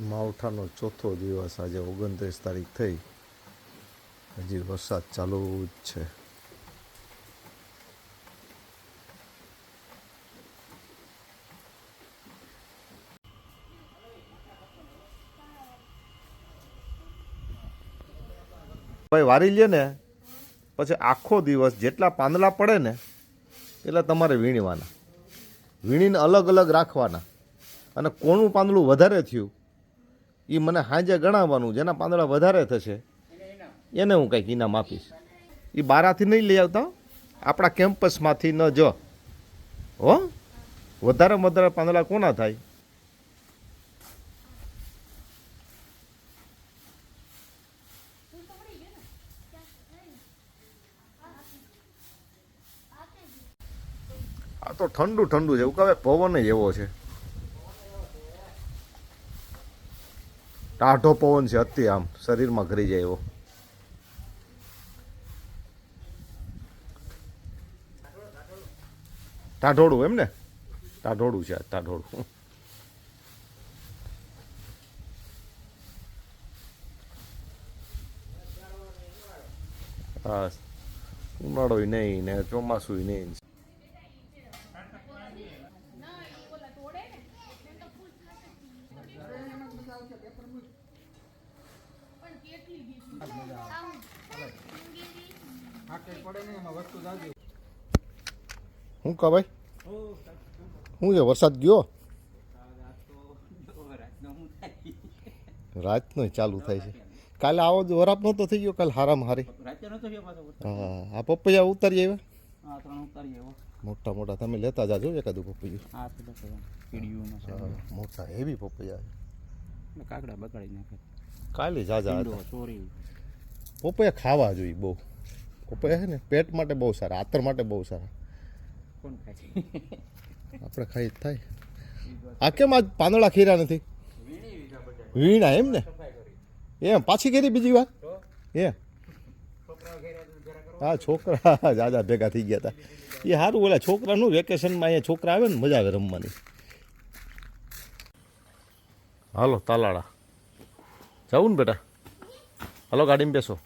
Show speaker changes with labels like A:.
A: માવઠાનો ચોથો દિવસ આજે ઓગણત્રીસ તારીખ થઈ. હજી વરસાદ ચાલુ જ છે. ભાઈ, વારી લે ને. પછી આખો દિવસ જેટલા પાંદડા પડે ને, એટલા તમારે વીણવાના. વીણીને અલગ અલગ રાખવાના. અને કોનું પાંદડું વધારે થયું? એ મને હાંજે ગણાવવાનું જેના પાંદડા વધારે થશે. એને હું કંઈક ઇનામ આપીશ. એ બારાથી નહીં લઈ આવતા આપણા કેમ્પસમાંથી ન જો. હો? વધારે વધારે પાંદડા કોના થાય? આ તો ઠંડુ ઠંડુ છે, એવું કહે પવન જ એવો છે. ટાઢો પવન છે અતિ આમ, શરીરમાં ઘરી જાય એવો. ટાઢોળું એમ ને? ટાઢોળું છે ટાઢોળું. હા ઉનાળો નહીં ને ચોમાસું નહીં. શું કહો ભાઈ? શું છે વરસાદ ગયો? રાતનો ચાલુ થાય છે. કાલે આવો જ વરાપ નહોતો થઈ ગયો કાલે હારામ હારી. હા આ પપૈયા ઉતારી આવ્યા? મોટા મોટા તમે લેતા જાજો એકાદું પપૈયું હા, મોટા હેવી પપૈયા
B: કાકડા બગાડી નાખે.
A: કાલે જાજા
B: ચોરી.
A: પપૈયા ખાવા જોઈએ બહુ. પપૈયા છે ને પેટ માટે બહુ સારા આતર માટે બહુ સારા.
B: કોણ ખાય?
A: આપણે ખાઈ જ થાય. આ કેમ આજ પાંદડા ખીરા નથી? વીણા એમ ને? એમ પાછી કરી બીજી વાર? એ હા છોકરા જાજા ભેગા થઈ ગયા હતા એ સારું ઓલા છોકરાનું વેકેશનમાં અહીંયા છોકરા આવે ને મજા આવે રમવાની. હાલો તાલાળા. જવું ને બેટા. હાલો ગાડીમાં બેસો.